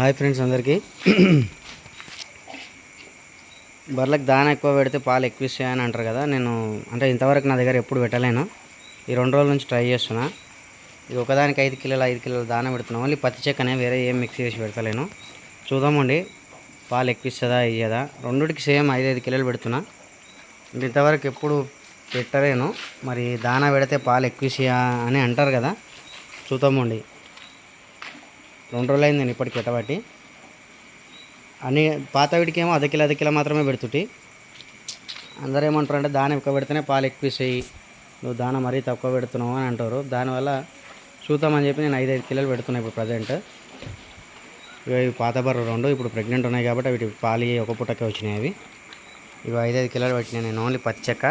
Hi friends అందరికీ. బర్రెలకు దాన ఎక్కువ పెడితే పాలు ఎక్కువ ఇస్తాయని అంటారు కదా. నేను అంటే ఇంతవరకు నా దగ్గర ఎప్పుడు పెట్టలేను. ఈ రెండు రోజుల నుంచి ట్రై చేస్తున్నా. ఇది ఒకదానికి ఐదు కిలోలు ఐదు కిలోలు దాన పెడుతున్నాం. ఓన్లీ పత్తి చెక్కనే వేరే ఏం మిక్స్ చేసి పెడతలేను. చూద్దామండి పాలు ఎక్కువ ఇస్తుందా ఇయ్యదా? రెండుటికి సేమ్ ఐదు ఐదు కిలోలు పెడుతున్నా. ఇంతవరకు ఎప్పుడు పెట్టలేను. మరి దానా పెడితే పాలు ఎక్కువ అని అంటారు కదా. చూద్దామండి రెండు రోజులు అయింది నేను ఇప్పటికి ఎటవాటి అన్ని పాత వీడికేమో అదకిల అదకిల మాత్రమే పెడుతుంటి. అందరూ ఏమంటారంటే దాని ఎక్కువ పెడితేనే పాలు ఎక్కువ చేయి నువ్వు దాన మరీ తక్కువ పెడుతున్నావు అని అంటారు. దానివల్ల చూద్దామని చెప్పి నేను ఐదు ఐదు కిలోలు పెడుతున్నాను ఇప్పుడు ప్రజెంట్. ఇవి పాత బర్రు రెండు ఇప్పుడు ప్రెగ్నెంట్ ఉన్నాయి కాబట్టి వీటి పాలు ఒక పూటకే వచ్చినాయి అవి. ఇవి ఐదు ఐదు కిలోలు పెట్టినాయి నేను ఓన్లీ పచ్చక్క.